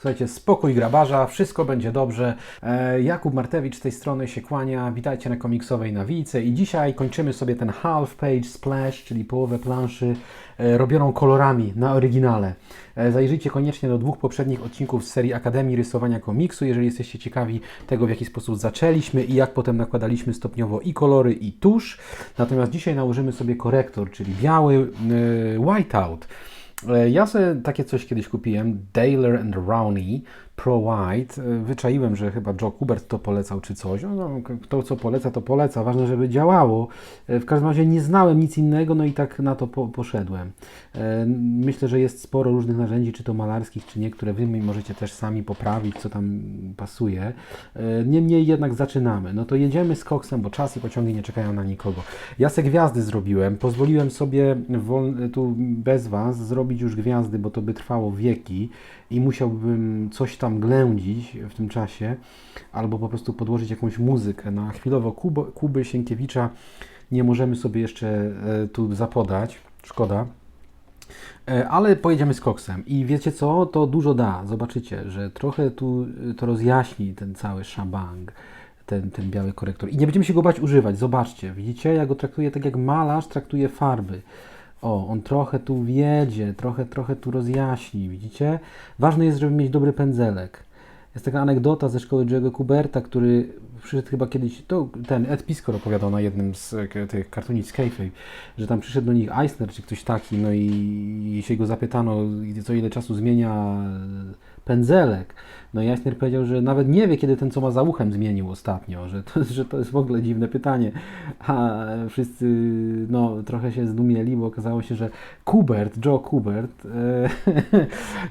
Słuchajcie, spokój grabarza, wszystko będzie dobrze. E, Jakub Martewicz z tej strony się kłania. Witajcie na komiksowej nawijce i dzisiaj kończymy sobie ten half page splash, czyli połowę planszy e, robioną kolorami na oryginale. E, Zajrzyjcie koniecznie do dwóch poprzednich odcinków z serii Akademii Rysowania Komiksu, jeżeli jesteście ciekawi tego, w jaki sposób zaczęliśmy i jak potem nakładaliśmy stopniowo i kolory, i tusz. Natomiast dzisiaj nałożymy sobie korektor, czyli biały whiteout. E, Ja sobie takie coś kiedyś kupiłem, Daler and Rowney Pro White. E, Wyczaiłem, że chyba Joe Kubert to polecał czy coś. No, kto co poleca, to poleca. Ważne, żeby działało. E, W każdym razie nie znałem nic innego, no i tak na to po, poszedłem. E, Myślę, że jest sporo różnych narzędzi, czy to malarskich, czy nie, które Wy możecie też sami poprawić, co tam pasuje. Niemniej jednak zaczynamy. No to jedziemy z koksem, bo czas i pociągi nie czekają na nikogo. Ja se gwiazdy zrobiłem. Pozwoliłem sobie tu bez Was zrobić już gwiazdy, bo to by trwało wieki i musiałbym coś tam ględzić w tym czasie, albo po prostu podłożyć jakąś muzykę. Na chwilowo Kubo, Kuby Sienkiewicza nie możemy sobie jeszcze e, tu zapodać. Szkoda. E, Ale pojedziemy z koksem i wiecie co, to dużo da. Zobaczycie, że trochę tu y, to rozjaśni ten cały szabang, ten, ten biały korektor. I nie będziemy się go bać używać. Zobaczcie, widzicie, ja go traktuję tak jak malarz traktuje farby. O, on trochę tu wiedzie, trochę, trochę tu rozjaśni, widzicie? Ważne jest, żeby mieć dobry pędzelek. Jest taka anegdota ze szkoły Joe'ego Kuberta, który przyszedł chyba kiedyś, to ten Ed Piskor opowiadał na jednym z e, tych kartunic Kayfabe, że tam przyszedł do nich Eisner czy ktoś taki, no i się go zapytano, co ile czasu zmienia e, pędzelek. No i Eisner powiedział, że nawet nie wie, kiedy ten, co ma za uchem, zmienił ostatnio, że to, że to jest w ogóle dziwne pytanie. A wszyscy no, trochę się zdumieli, bo okazało się, że Kubert, Joe Kubert,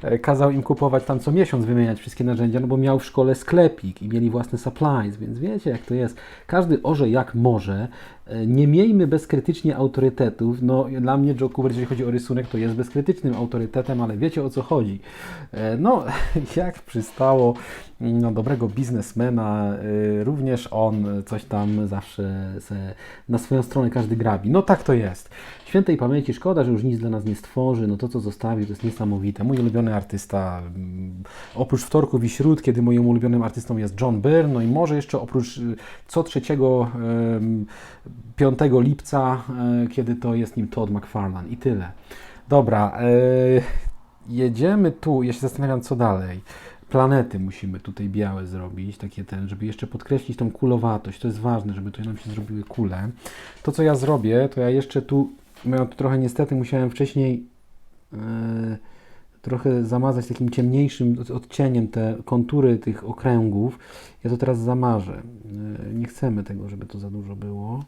e, kazał im kupować tam co miesiąc, wymieniać wszystkie narzędzia, no bo miał w szkole sklepik i mieli własne supplies, więc wiecie jak to jest. Każdy orze jak może. E, Nie miejmy bezkrytycznie autorytetów. No, dla mnie Joe Kubert, jeżeli chodzi o rysunek, to jest bezkrytycznym autorytetem, ale wiecie o co chodzi. E, No, jak przystało na dobrego biznesmena, y, również on coś tam zawsze na swoją stronę każdy grabi. No tak to jest. Świętej pamięci szkoda, że już nic dla nas nie stworzy. No to, co zostawił, to jest niesamowite. Mój ulubiony artysta, mm, oprócz wtorków i śród, kiedy moim ulubionym artystą jest John Byrne, no i może jeszcze oprócz y, co trzeciego, 5 lipca, e, kiedy to jest nim Todd McFarlane i tyle. Dobra, e, jedziemy tu. Ja się zastanawiam, co dalej. Planety musimy tutaj białe zrobić, takie ten, żeby jeszcze podkreślić tą kulowatość. To jest ważne, żeby to nam się zrobiły kule. To, co ja zrobię, to ja jeszcze tu, ja tu trochę niestety musiałem wcześniej e, trochę zamazać takim ciemniejszym od- odcieniem te kontury tych okręgów. Ja to teraz zamarzę. E, nie chcemy tego, żeby to za dużo było.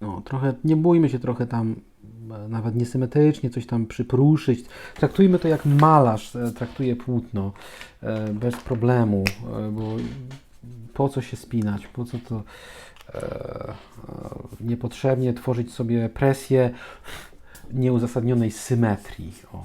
No, trochę, nie bójmy się trochę tam e, nawet niesymetrycznie coś tam przypruszyć. Traktujmy to jak malarz e, traktuje płótno, bez problemu, bo po co się spinać, po co to niepotrzebnie tworzyć sobie presję nieuzasadnionej symetrii. O.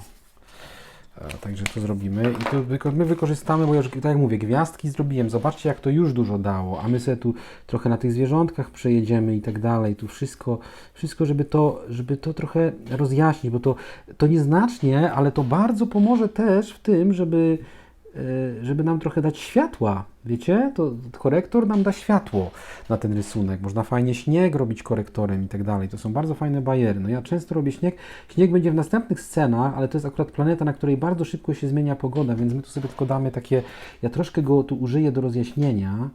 E, Także to zrobimy i to wyko- my wykorzystamy, bo już tak jak mówię, gwiazdki zrobiłem. Zobaczcie, jak to już dużo dało, a my sobie tu trochę na tych zwierzątkach przejedziemy i tak dalej. Tu wszystko, wszystko żeby, to, żeby to trochę rozjaśnić, bo to, to nieznacznie, ale to bardzo pomoże też w tym, żeby, e, żeby nam trochę dać światła. Wiecie, to korektor nam da światło na ten rysunek. Można fajnie śnieg robić korektorem i tak dalej. To są bardzo fajne bajery. No ja często robię śnieg. Śnieg będzie w następnych scenach, ale to jest akurat planeta, na której bardzo szybko się zmienia pogoda, więc my tu sobie tylko damy takie. Ja troszkę go tu użyję do rozjaśnienia,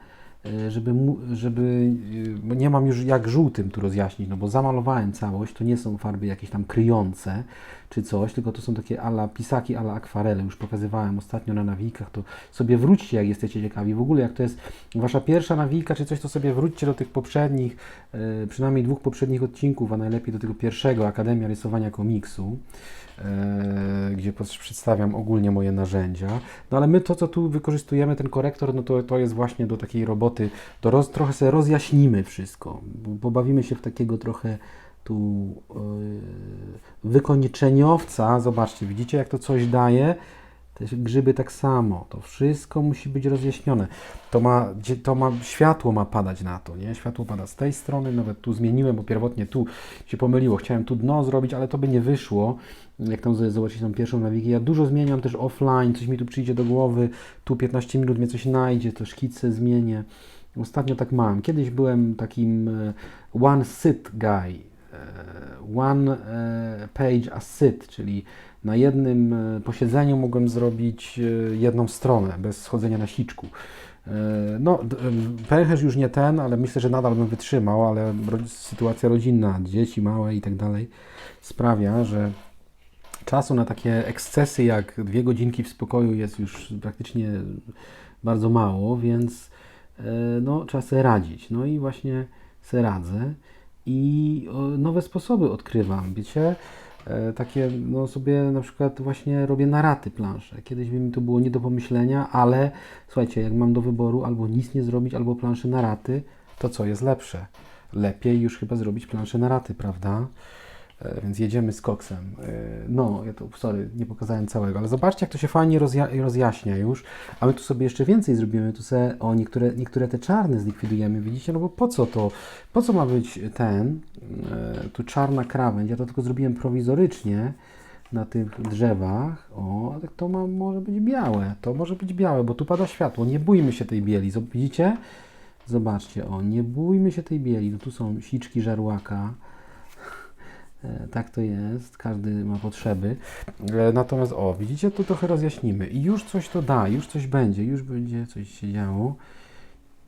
żeby, mu, żeby e, bo nie mam już jak żółtym tu rozjaśnić, no bo zamalowałem całość. To nie są farby jakieś tam kryjące czy coś, tylko to są takie ala pisaki, ala akwarele. Już pokazywałem ostatnio na nawijkach, to sobie wróćcie, jak jesteście ciekawi. W ogóle, jak to jest wasza pierwsza nawijka czy coś, to sobie wróćcie do tych poprzednich, e, przynajmniej dwóch poprzednich odcinków, a najlepiej do tego pierwszego, Akademia Rysowania Komiksu, e, gdzie pos- przedstawiam ogólnie moje narzędzia. No ale my to, co tu wykorzystujemy, ten korektor, no to, to jest właśnie do takiej roboty, do roz, trochę sobie rozjaśnimy wszystko, pobawimy się w takiego trochę tu yy, wykoniczeniowca. Zobaczcie, widzicie jak to coś daje? Te grzyby tak samo. To wszystko musi być rozjaśnione. To ma, to ma, światło ma padać na to, nie? Światło pada z tej strony, nawet tu zmieniłem, bo pierwotnie tu się pomyliło. Chciałem tu dno zrobić, ale to by nie wyszło. Jak tam zobaczyć tą pierwszą nawigę. Ja dużo zmieniam też offline, coś mi tu przyjdzie do głowy. Tu 15 minut mnie coś najdzie, to szkice zmienię. Ostatnio tak mam. Kiedyś byłem takim e, one sit guy. E, One e, page a sit, czyli na jednym e, posiedzeniu mogłem zrobić jedną stronę bez schodzenia na siczku. No, pęcherz już nie ten, ale myślę, że nadal bym wytrzymał, ale sytuacja rodzinna, dzieci małe i tak dalej sprawia, że czasu na takie ekscesy jak dwie godzinki w spokoju jest już praktycznie bardzo mało, więc no, trzeba sobie radzić. No i właśnie sobie radzę i nowe sposoby odkrywam, wiecie? E, Takie, no sobie na przykład właśnie robię naraty plansze. Kiedyś mi to było nie do pomyślenia, ale słuchajcie, jak mam do wyboru albo nic nie zrobić, albo plansze naraty, to co jest lepsze? Lepiej już chyba zrobić plansze naraty, prawda? E, Więc jedziemy z koksem. E, No, ja to, sorry, nie pokazałem całego, ale zobaczcie, jak to się fajnie rozja- rozjaśnia już. A my tu sobie jeszcze więcej zrobimy. Tu sobie, o, niektóre, niektóre te czarne zlikwidujemy, widzicie? No bo po co to? Po co ma być ten, e, tu czarna krawędź? Ja to tylko zrobiłem prowizorycznie na tych drzewach. O, ale to ma, może być białe. To może być białe, bo tu pada światło. Nie bójmy się tej bieli. Widzicie? Zobaczcie, o, nie bójmy się tej bieli. No tu są siczki żarłaka. E, Tak to jest, każdy ma potrzeby. E, Natomiast, o, widzicie, tu trochę rozjaśnimy i już coś to da, już coś będzie, już będzie coś się działo.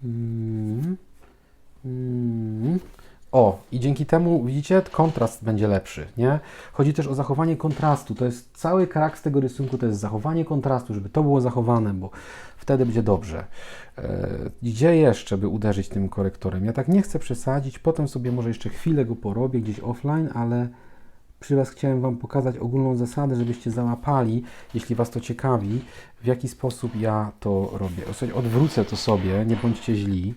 Mm. Mm. O, i dzięki temu, widzicie, kontrast będzie lepszy, nie? Chodzi też o zachowanie kontrastu. To jest cały karakt tego rysunku, to jest zachowanie kontrastu, żeby to było zachowane, bo wtedy będzie dobrze. E, Gdzie jeszcze by uderzyć tym korektorem? Ja tak nie chcę przesadzić, potem sobie może jeszcze chwilę go porobię gdzieś offline, ale przy Was chciałem Wam pokazać ogólną zasadę, żebyście załapali, jeśli Was to ciekawi, w jaki sposób ja to robię. Odwrócę to sobie, nie bądźcie źli.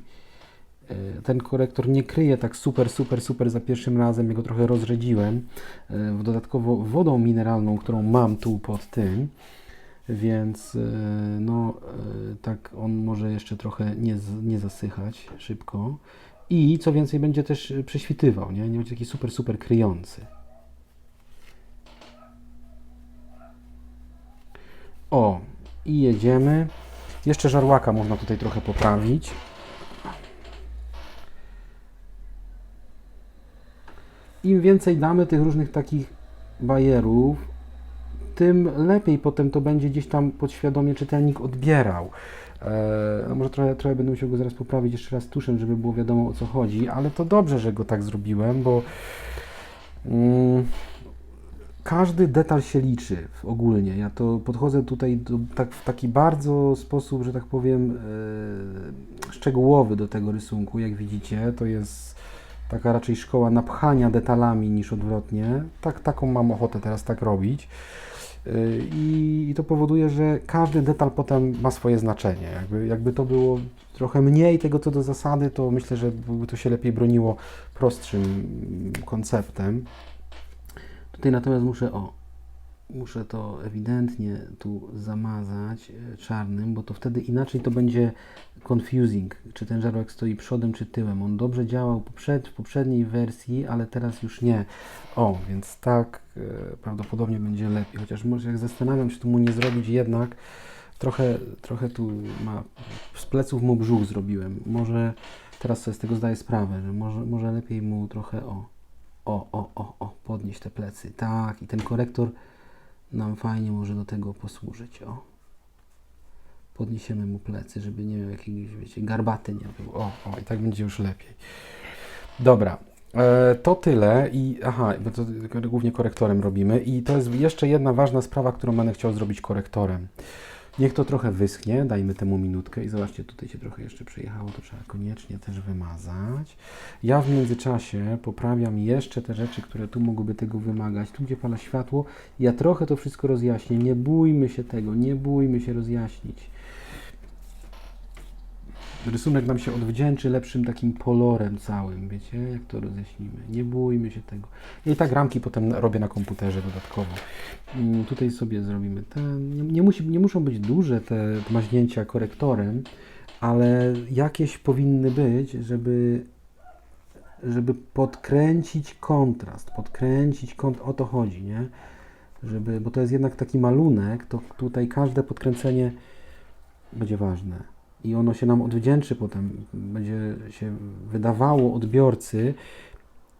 E, Ten korektor nie kryje tak super, super, super za pierwszym razem. Ja go trochę rozrzedziłem. e, Dodatkowo wodą mineralną, którą mam tu pod tym. Więc e, no, tak on może jeszcze trochę nie, nie zasychać szybko. I co więcej, będzie też prześwitywał, nie? Nie będzie taki super, super kryjący. O, i jedziemy. Jeszcze żarłaka można tutaj trochę poprawić. Im więcej damy tych różnych takich bajerów, tym lepiej potem to będzie gdzieś tam podświadomie czytelnik odbierał. E, no może trochę, trochę będę musiał go zaraz poprawić jeszcze raz tuszem, żeby było wiadomo o co chodzi, ale to dobrze, że go tak zrobiłem, bo mm, każdy detal się liczy ogólnie. Ja to podchodzę tutaj do, tak, w taki bardzo sposób, że tak powiem, e, szczegółowy do tego rysunku. Jak widzicie, to jest taka raczej szkoła napchania detalami niż odwrotnie. Tak, taką mam ochotę teraz tak robić. Yy, I, I to powoduje, że każdy detal potem ma swoje znaczenie. Jakby, jakby to było trochę mniej tego co do zasady, to myślę, że byłoby to się lepiej broniło prostszym konceptem. Tutaj natomiast muszę, o, muszę to ewidentnie tu zamazać e, czarnym, bo to wtedy inaczej to będzie confusing, czy ten żarłok stoi przodem czy tyłem. On dobrze działał poprzed, w poprzedniej wersji, ale teraz już nie. O, więc tak e, prawdopodobnie będzie lepiej. Chociaż może jak zastanawiam się, tu mu nie zrobić jednak trochę, trochę tu ma z pleców mu brzuch zrobiłem. Może teraz sobie z tego zdaję sprawę, że może, może lepiej mu trochę o, o, o, o, o, podnieść te plecy. Tak, i ten korektor nam fajnie może do tego posłużyć. O. Podniesiemy mu plecy, żeby nie miał jakiejś, wiecie, garbaty nie był. O, o, i tak będzie już lepiej. Dobra, e, to tyle i aha, bo to głównie korektorem robimy i to jest jeszcze jedna ważna sprawa, którą będę chciał zrobić korektorem. Niech to trochę wyschnie, dajmy temu minutkę i zobaczcie, tutaj się trochę jeszcze przejechało, to trzeba koniecznie też wymazać. Ja w międzyczasie poprawiam jeszcze te rzeczy, które tu mogłyby tego wymagać. Tu, gdzie pada światło, ja trochę to wszystko rozjaśnię. Nie bójmy się tego, nie bójmy się rozjaśnić. Rysunek nam się odwdzięczy lepszym takim kolorem całym, wiecie, jak to roześlimy. Nie bójmy się tego. Ja i tak ramki potem robię na komputerze dodatkowo. Mm, Tutaj sobie zrobimy ten. Nie, nie, musi, nie muszą być duże te maźnięcia korektorem, ale jakieś powinny być, żeby żeby podkręcić kontrast, podkręcić kont, o to chodzi, nie? Żeby, bo to jest jednak taki malunek, to tutaj każde podkręcenie będzie ważne i ono się nam odwdzięczy potem, będzie się wydawało odbiorcy,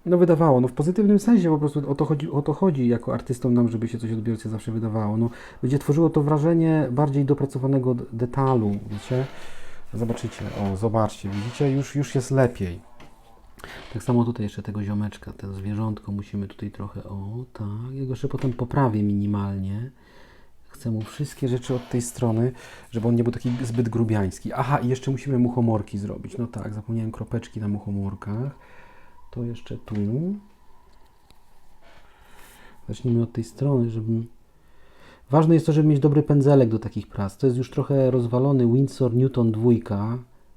no wydawało, no w pozytywnym sensie po prostu o to chodzi, o to chodzi jako artystom nam, żeby się coś odbiorcy zawsze wydawało, no będzie tworzyło to wrażenie bardziej dopracowanego detalu, wiecie? Zobaczycie, o zobaczcie, widzicie, już, już jest lepiej. Tak samo tutaj jeszcze tego ziomeczka, to zwierzątko musimy tutaj trochę, o tak, jego jeszcze potem poprawię minimalnie. Chcę mu wszystkie rzeczy od tej strony, żeby on nie był taki zbyt grubiański. Aha, i jeszcze musimy muchomorki zrobić. No tak, zapomniałem kropeczki na muchomorkach. To jeszcze tu. Zacznijmy od tej strony, żeby... Ważne jest to, żeby mieć dobry pędzelek do takich prac. To jest już trochę rozwalony Windsor Newton 2,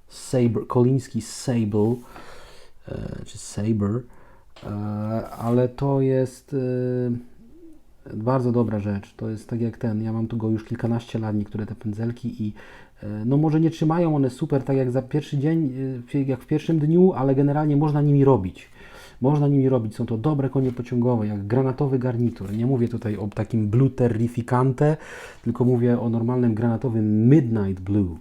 Sabre, Koliński Sable, e, czy Sabre, ale to jest e, bardzo dobra rzecz. To jest tak jak ten, ja mam tu go już kilkanaście lat, niektóre te pędzelki i e, no może nie trzymają one super tak jak za pierwszy dzień, e, jak w pierwszym dniu, ale generalnie można nimi robić. Można nimi robić. Są to dobre konie pociągowe, jak granatowy garnitur. Nie mówię tutaj o takim blue terrificante, tylko mówię o normalnym granatowym midnight blue.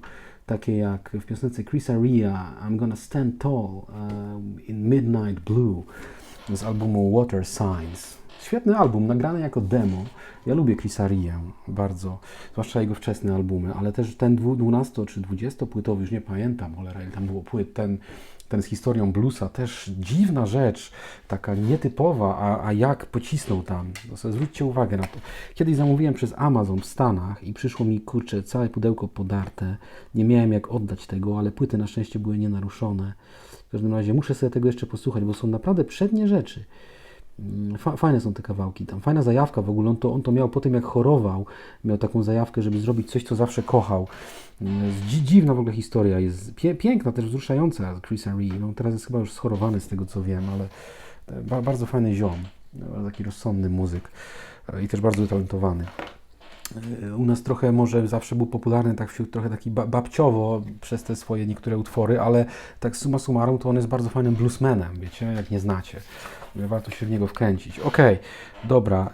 Takie jak w piosence Chrisa Ria, I'm gonna stand tall um, in midnight blue z albumu Water Signs. Świetny album, nagrany jako demo. Ja lubię Chrisa bardzo, zwłaszcza jego wczesne albumy, ale też ten dwu- 12 czy 20 płytowy, już nie pamiętam, cholera, ile tam było płyt, ten, ten z historią bluesa, też dziwna rzecz, taka nietypowa, a, a jak pocisnął tam. Zwróćcie uwagę na to. Kiedyś zamówiłem przez Amazon w Stanach i przyszło mi, kurczę, całe pudełko podarte. Nie miałem jak oddać tego, ale płyty na szczęście były nienaruszone. W każdym razie muszę sobie tego jeszcze posłuchać, bo są naprawdę przednie rzeczy. Mm, Fa- Fajne są te kawałki tam. Fajna zajawka w ogóle. On to, on to miał po tym, jak chorował, miał taką zajawkę, żeby zrobić coś, co zawsze kochał. Mm, Dziwna w ogóle historia. Jest piękna, też wzruszająca Chrisa Ree. No, teraz jest chyba już schorowany z tego, co wiem, ale e, ba, bardzo fajny ziom. Taki rozsądny muzyk e, i też bardzo utalentowany. E, U nas trochę może zawsze był popularny tak wśród trochę taki ba- babciowo przez te swoje niektóre utwory, ale tak summa summarum to on jest bardzo fajnym bluesmanem, wiecie, jak nie znacie. Warto się w niego wkręcić. Okej, dobra.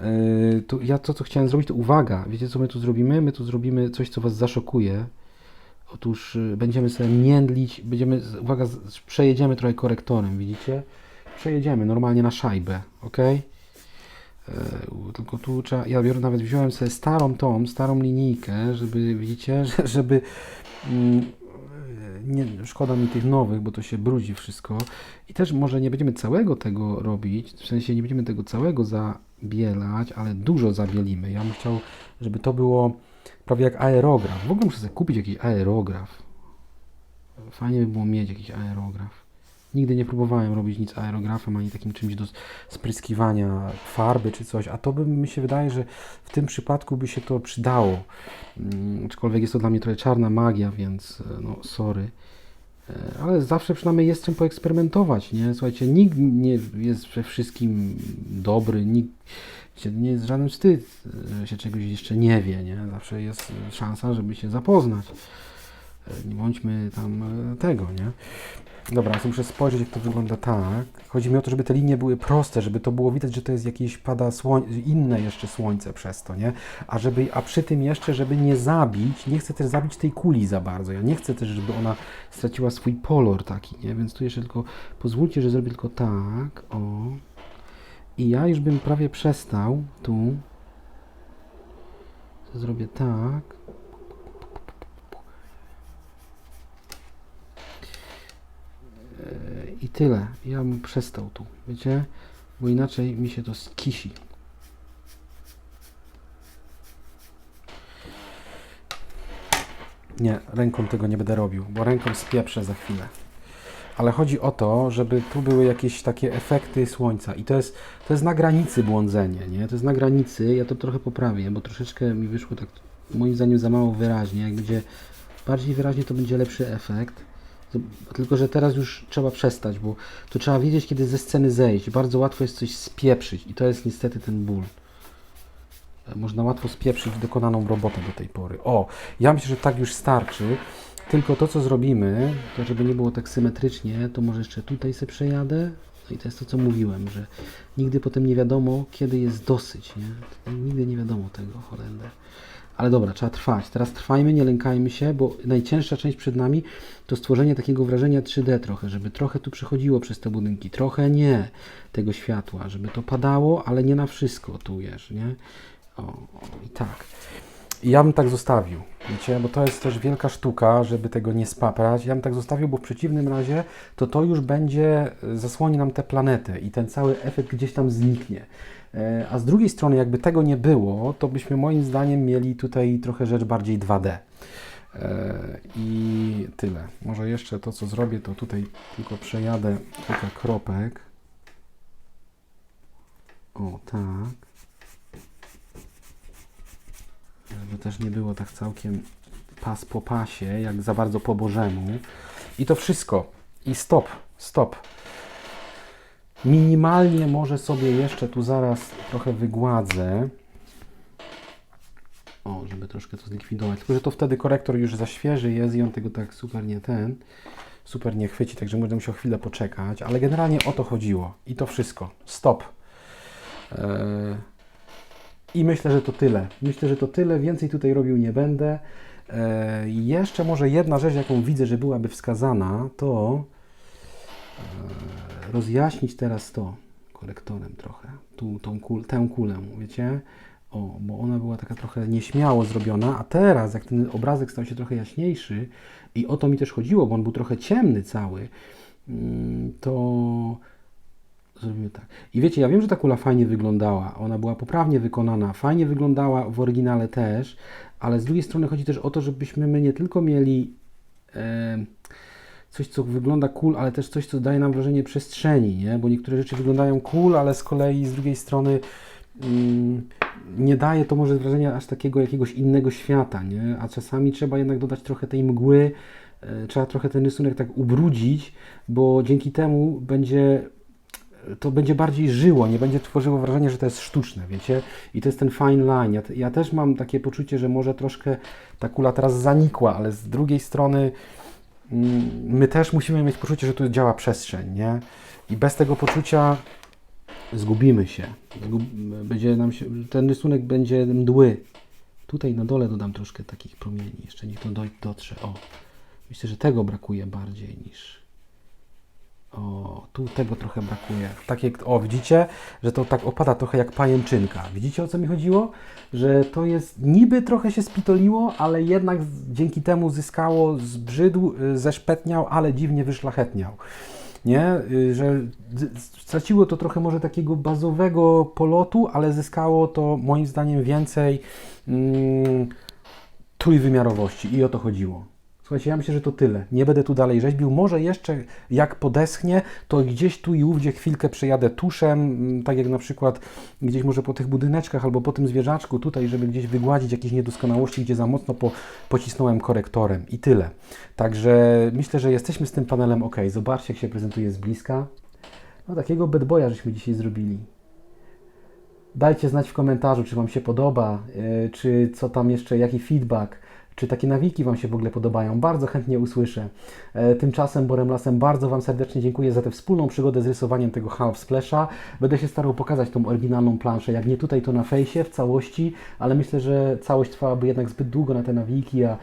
Yy, to ja to, co chciałem zrobić, to uwaga. Wiecie, co my tu zrobimy? My tu zrobimy coś, co Was zaszokuje. Otóż będziemy sobie międlić, będziemy, uwaga, przejedziemy trochę korektorem, widzicie? Przejedziemy normalnie na szajbę, ok? Tylko tu trzeba, ja biorę, nawet wziąłem sobie starą tą, starą linijkę, żeby, widzicie, że- żeby, mm, nie, szkoda mi tych nowych, bo to się brudzi wszystko. I też może nie będziemy całego tego robić, w sensie nie będziemy tego całego zabielać, ale dużo zabielimy. Ja bym chciał, żeby to było prawie jak aerograf. W ogóle muszę sobie kupić jakiś aerograf. Fajnie by było mieć jakiś aerograf. Nigdy nie próbowałem robić nic aerografem, ani takim czymś do spryskiwania farby czy coś, a to by mi się wydaje, że w tym przypadku by się to przydało. Mm, Aczkolwiek jest to dla mnie trochę czarna magia, więc e, no sorry. E, Ale zawsze przynajmniej jest czym poeksperymentować, nie? Słuchajcie, nikt nie jest we wszystkim dobry, nikt nie jest żaden wstyd, że się czegoś jeszcze nie wie, nie? Zawsze jest szansa, żeby się zapoznać. E, Nie bądźmy tam e, tego, nie? Dobra, to muszę spojrzeć, jak to wygląda tak. Chodzi mi o to, żeby te linie były proste, żeby to było widać, że to jest jakieś pada słoń, inne jeszcze słońce przez to, nie? A, żeby, a przy tym jeszcze, żeby nie zabić, nie chcę też zabić tej kuli za bardzo. Ja nie chcę też, żeby ona straciła swój kolor taki, nie? Więc tu jeszcze tylko, pozwólcie, że zrobię tylko tak, o. I ja już bym prawie przestał, tu. To zrobię tak. I tyle. Ja bym przestał tu, wiecie? Bo inaczej mi się to skisi. Nie, ręką tego nie będę robił, bo ręką spieprzę za chwilę. Ale chodzi o to, żeby tu były jakieś takie efekty słońca i to jest, to jest na granicy błądzenie, nie? To jest na granicy, ja to trochę poprawię, bo troszeczkę mi wyszło tak moim zdaniem za mało wyraźnie. Jak będzie bardziej wyraźnie, to będzie lepszy efekt. Tylko, że teraz już trzeba przestać, bo to trzeba wiedzieć, kiedy ze sceny zejść. Bardzo łatwo jest coś spieprzyć i to jest niestety ten ból. E, Można łatwo spieprzyć dokonaną robotę do tej pory. O, ja myślę, że tak już starczy. Tylko to, co zrobimy, to żeby nie było tak symetrycznie, to może jeszcze tutaj sobie przejadę. No i to jest to, co mówiłem, że nigdy potem nie wiadomo, kiedy jest dosyć, nie? Nigdy nie wiadomo tego, Holender. Ale dobra, trzeba trwać. Teraz trwajmy, nie lękajmy się, bo najcięższa część przed nami to stworzenie takiego wrażenia 3D trochę, żeby trochę tu przechodziło przez te budynki, trochę nie tego światła, żeby to padało, ale nie na wszystko tu, wiesz, nie? O, i tak. Ja bym tak zostawił, wiecie, bo to jest też wielka sztuka, żeby tego nie spaprać. Ja bym tak zostawił, bo w przeciwnym razie to to już będzie, e, zasłoni nam tę planetę i ten cały efekt gdzieś tam zniknie. E, A z drugiej strony, jakby tego nie było, to byśmy moim zdaniem mieli tutaj trochę rzecz bardziej 2D. E, I tyle. Może jeszcze to, co zrobię, to tutaj tylko przejadę kilka kropek. O, tak. Żeby też nie było tak całkiem pas po pasie, jak za bardzo po bożemu. I to wszystko. I stop, stop. Minimalnie może sobie jeszcze tu zaraz trochę wygładzę. O, żeby troszkę to zlikwidować. Tylko, że to wtedy korektor już za świeży jest i on tego tak super nie ten, super nie chwyci, także będę musiał chwilę poczekać, ale generalnie o to chodziło. I to wszystko. Stop. Eee, I myślę, że to tyle. Myślę, że to tyle. Więcej tutaj robił nie będę. Eee, jeszcze może jedna rzecz, jaką widzę, że byłaby wskazana, to eee, rozjaśnić teraz to korektorem trochę. Tu, tą kul, tę kulę, wiecie? O, bo ona była taka trochę nieśmiało zrobiona, a teraz, jak ten obrazek stał się trochę jaśniejszy, i o to mi też chodziło, bo on był trochę ciemny cały, mm, to zrobimy tak. I wiecie, ja wiem, że ta kula fajnie wyglądała, ona była poprawnie wykonana, fajnie wyglądała w oryginale też, ale z drugiej strony chodzi też o to, żebyśmy my nie tylko mieli coś, co wygląda cool, ale też coś, co daje nam wrażenie przestrzeni, nie? Bo niektóre rzeczy wyglądają cool, ale z kolei z drugiej strony mm, nie daje to może wrażenia aż takiego jakiegoś innego świata, nie? A czasami trzeba jednak dodać trochę tej mgły, e, trzeba trochę ten rysunek tak ubrudzić, bo dzięki temu będzie to będzie bardziej żyło, nie będzie tworzyło wrażenia, że to jest sztuczne, wiecie? I to jest ten fine line. Ja, ja też mam takie poczucie, że może troszkę ta kula teraz zanikła, ale z drugiej strony my też musimy mieć poczucie, że tu działa przestrzeń, nie? I bez tego poczucia zgubimy się. Zgub, będzie nam się. Ten rysunek będzie mdły. Tutaj na dole dodam troszkę takich promieni, jeszcze niech to dotrze. O, myślę, że tego brakuje bardziej niż. O, tu tego trochę brakuje. Tak jak, o, widzicie, że to tak opada trochę jak pajęczynka. Widzicie o co mi chodziło? Że to jest, niby trochę się spitoliło, ale jednak dzięki temu zyskało, zbrzydł, y, zeszpetniał, ale dziwnie wyszlachetniał. Nie? Y, Że straciło to trochę może takiego bazowego polotu, ale zyskało to moim zdaniem więcej mm, trójwymiarowości i o to chodziło. Słuchajcie, ja myślę, że to tyle. Nie będę tu dalej rzeźbił. Może jeszcze jak podeschnie, to gdzieś tu i ówdzie chwilkę przejadę tuszem, mm, tak jak na przykład gdzieś może po tych budyneczkach albo po tym zwierzaczku tutaj, żeby gdzieś wygładzić jakieś niedoskonałości, gdzie za mocno po, pocisnąłem korektorem i tyle. Także myślę, że jesteśmy z tym panelem ok. Zobaczcie, jak się prezentuje z bliska. No takiego bad boya żeśmy dzisiaj zrobili. Dajcie znać w komentarzu, czy Wam się podoba, yy, czy co tam jeszcze, jaki feedback, czy takie nawiki Wam się w ogóle podobają. Bardzo chętnie usłyszę. E, Tymczasem Borem Lasem bardzo Wam serdecznie dziękuję za tę wspólną przygodę z rysowaniem tego Half Splasha. Będę się starał pokazać tą oryginalną planszę, jak nie tutaj, to na fejsie w całości, ale myślę, że całość trwałaby jednak zbyt długo na te nawiki, a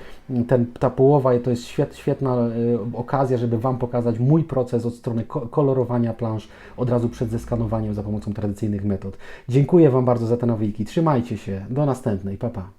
ten, ta połowa to jest świet, świetna e, okazja, żeby Wam pokazać mój proces od strony ko- kolorowania plansz od razu przed zeskanowaniem za pomocą tradycyjnych metod. Dziękuję Wam bardzo za te nawiki. Trzymajcie się. Do następnej. Pa, pa.